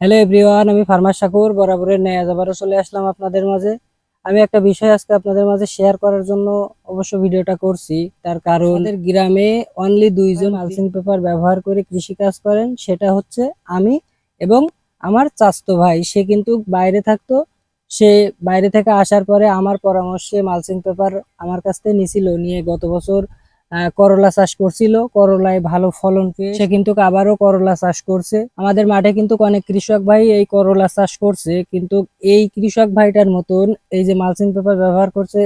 Hello everyone, আমি farmer Shakur বরাবরের ন্যায় আজ আবারও চলে আসলাম আপনাদের মাঝে। আমি একটা বিষয় আজকে আপনাদের মাঝে শেয়ার করার জন্য অবশ্য ভিডিওটা করছি। তার কারণ গ্রামে অনলি দুইজন মালচিং পেপার ব্যবহার করে কৃষি কাজ করেন। সেটা হচ্ছে আমি এবং আমার চাচতো ভাই। সে কিন্তু বাইরে থাকতো। সে বাইরে থেকে আসার পরে আমার পরামর্শে মালচিং পেপার আমার কাছ থেকে নিছিল। নিয়ে গত বছর করলা চাষ করছিল। করলায় ভালো ফলন পেয়ে সে কিন্তু আবারও করলা চাষ করছে। আমাদের মাঠে কিন্তু অনেক কৃষক ভাই এই করলা চাষ করছে। কিন্তু এই কৃষক ভাইটার মতন এই যে মালচিং পেপার ব্যবহার করছে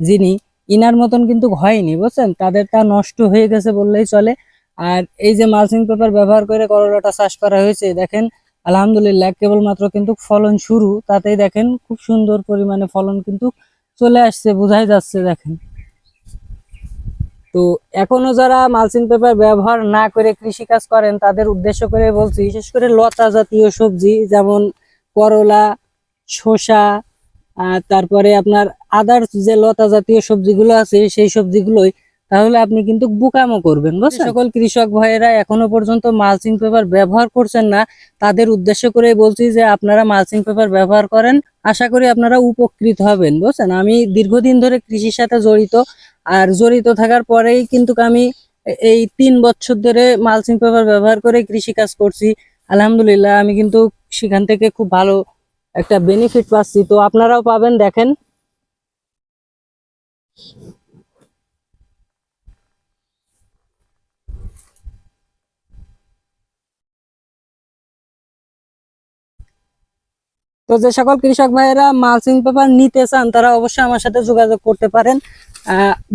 যিনি, ইনার মতন কিন্তু হয়নি, বুঝছেন? তাদের তা নষ্ট হয়ে গেছে বললেই চলে। আর এই যে মালচিং পেপার ব্যবহার করে করলাটা চাষ করা হয়েছে, দেখেন, আলহামদুলিল্লাহ, কেবলমাত্র কিন্তু ফলন শুরু। তাতেই দেখেন, খুব সুন্দর পরিমাণে ফলন কিন্তু চলে আসছে, বোঝাই যাচ্ছে, দেখেন। তো এখনও যারা মালচিং পেপার ব্যবহার না করে কৃষি কাজ করেন তাদের উদ্দেশ্য করে বলছি বিশেষ করে লতা জাতীয় সবজি যেমন করলা শসা তারপরে আপনার আদার্স যে লতা জাতীয় সবজিগুলো আছে সেই সবজিগুলোই তাহলে আপনি কিন্তু বুকামো করবেন বুঝছেন? সকল কৃষক ভাইয়েরা এখনও পর্যন্ত মালচিং পেপার ব্যবহার করছেন না। তাদের উদ্দেশ্য করে বলছি যে আপনারা মালচিং পেপার ব্যবহার করেন। আশা করি আপনারা উপকৃত হবেন বুঝছেন? আমি দীর্ঘদিন ধরে কৃষির সাথে জড়িত। আর জড়িত থাকার পরেই কিন্তু আমি এই তিন বছর ধরে মালচিং পেপার ব্যবহার করে কৃষি কাজ করছি। আলহামদুলিল্লাহ, আমি কিন্তু সেখান থেকে খুব ভালো একটা বেনিফিট পাচ্ছি। তো আপনারাও পাবেন, দেখেন। তো যে সকল কৃষক ভাইয়েরা মালচিং পেপার নিতে চান, তারা অবশ্যই আমার সাথে যোগাযোগ করতে পারেন।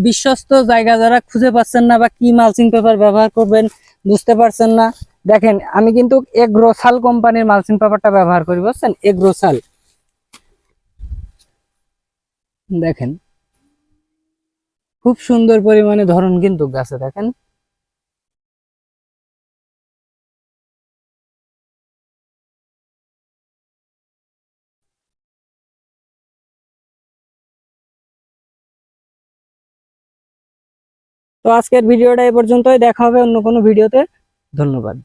বিশ্বস্ত জায়গা যারা খুঁজে পাচ্ছেন না বা কি মালচিং পেপার ব্যবহার করবেন বুঝতে পারছেন না। দেখেন, আমি কিন্তু এগ্রোসাল কোম্পানির মালচিং পেপারটা ব্যবহার করি, বুঝছেন? এগ্রোসাল। দেখেন, খুব সুন্দর পরিমাণে ধরন কিন্তু গাছে, দেখেন। তো আজকের ভিডিওটা এই পর্যন্তই। দেখা হবে অন্য কোনো ভিডিওতে। ধন্যবাদ।